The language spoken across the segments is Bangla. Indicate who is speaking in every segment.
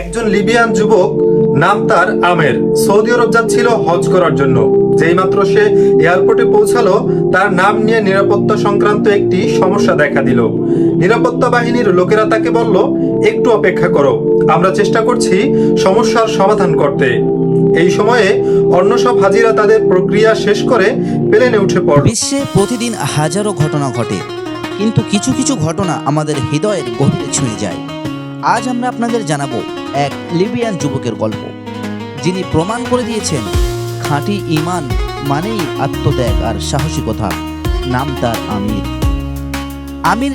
Speaker 1: একজন লিবিয়ান যুবক নাম তার আমের। সৌদি আরব যাচ্ছিল হজ করার জন্য। যেই মাত্র সে এয়ারপোর্টে পৌঁছালো, তার নাম নিয়ে নিরাপত্তা সংক্রান্ত একটি সমস্যা দেখা দিল। নিরাপত্তা বাহিনীর লোকেরা তাকে বলল, একটু অপেক্ষা করো। আমরা চেষ্টা করছি সমস্যার সমাধান করতে। এই সময়ে অন্য সব হাজিরা তাদের প্রক্রিয়া শেষ করে প্লেনে উঠে পড়ল।
Speaker 2: বিশ্বে প্রতিদিন হাজারো ঘটনা ঘটে, কিন্তু কিছু কিছু ঘটনা আমাদের হৃদয়ের গভীরে ছুঁয়ে যায়। আজ আমরা আপনাদের জানাব এক লিবিয়ান যুবকের গল্প। যিনি প্রমাণ করে দিয়েছেন, খাঁটি ইমান মানেই আত্মত্যাগ আর সাহসিকতা। নাম তার আমির। আমির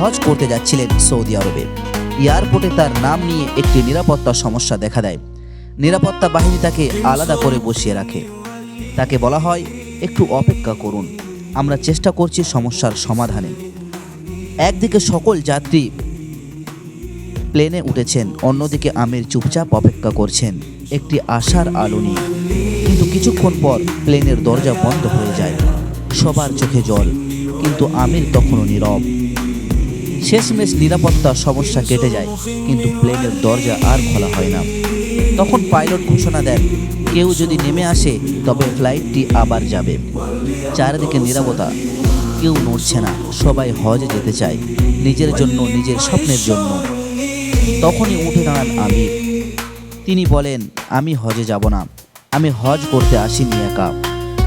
Speaker 2: হজ করতে যাচ্ছিলেন সৌদি আরবে। এয়ারপোর্টে তার নাম নিয়ে একটি নিরাপত্তা সমস্যা দেখা দেয়। নিরাপত্তা বাহিনী তাকে আলাদা করে বসিয়ে রাখে। তাকে বলা হয়, একটু অপেক্ষা করুন, আমরা চেষ্টা করছি সমস্যার সমাধানে। একদিকে সকল যাত্রী প্লেনে উঠেছেন, অন্যদিকে আমির চুপচাপ অপেক্ষা করছেন একটি আশার আলো নিয়ে। কিন্তু কিছুক্ষণ পর প্লেনের দরজা বন্ধ হয়ে যায়। সবার চোখে জল, কিন্তু আমির তখনও নীরব। শেষমেশ নিরাপত্তা সমস্যা কেটে যায়, কিন্তু প্লেনের দরজা আর খোলা হয় না। তখন পাইলট ঘোষণা দেন, কেউ যদি নেমে আসে, তবে ফ্লাইটটি আবার যাবে। চারিদিকে নিরাপত্তা, কেউ নড়ছে না, সবাই হজে যেতে চায়, নিজের জন্য, নিজের স্বপ্নের জন্য। তখনই উঠে দাঁড়ান আমির। তিনি বলেন, আমি হজে যাব না। আমি হজ করতে আসিনি একা।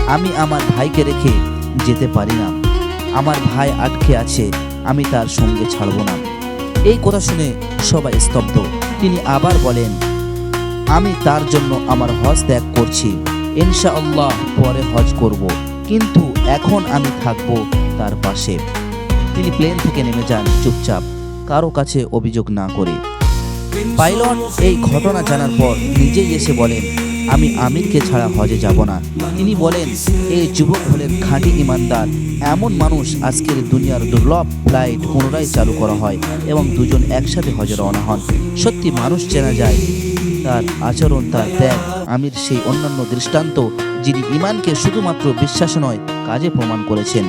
Speaker 2: আমি আমার ভাইকে রেখে যেতে পারি না। আমার ভাই আটকে আছে, আমি তার সঙ্গে ছাড়ব না। এই কথা শুনে সবাই স্তব্ধ। তিনি আবার বলেন, আমি তার জন্য আমার হজ ত্যাগ করছি। ইনশাআল্লাহ পরে হজ করব। কিন্তু এখন আমি থাকব তার পাশে। তিনি প্লেন থেকে নেমে যান, চুপচাপ। কারও কাছে অভিযোগ না করে। পাইলট এই ঘটনা জানার পর নিজেই এসে বলেন, আমি আমিরকে ছাড়া হজে যাব না। তিনি বলেন, এই যুবক হলেন খাঁটি ইমানদার। এমন মানুষ আজকের দুনিয়ার দুর্লভ ফ্লাইট পুনরায় চালু করা হয় এবং দুজন একসাথে হজে রওনা হন। সত্যি মানুষ চেনা যায়। তার আচরণ, তার ত্যাগ, আমির সেই অন্যান্য দৃষ্টান্ত যিনি ইমানকে শুধুমাত্র বিশ্বাস নয়, কাজে প্রমাণ করেছেন।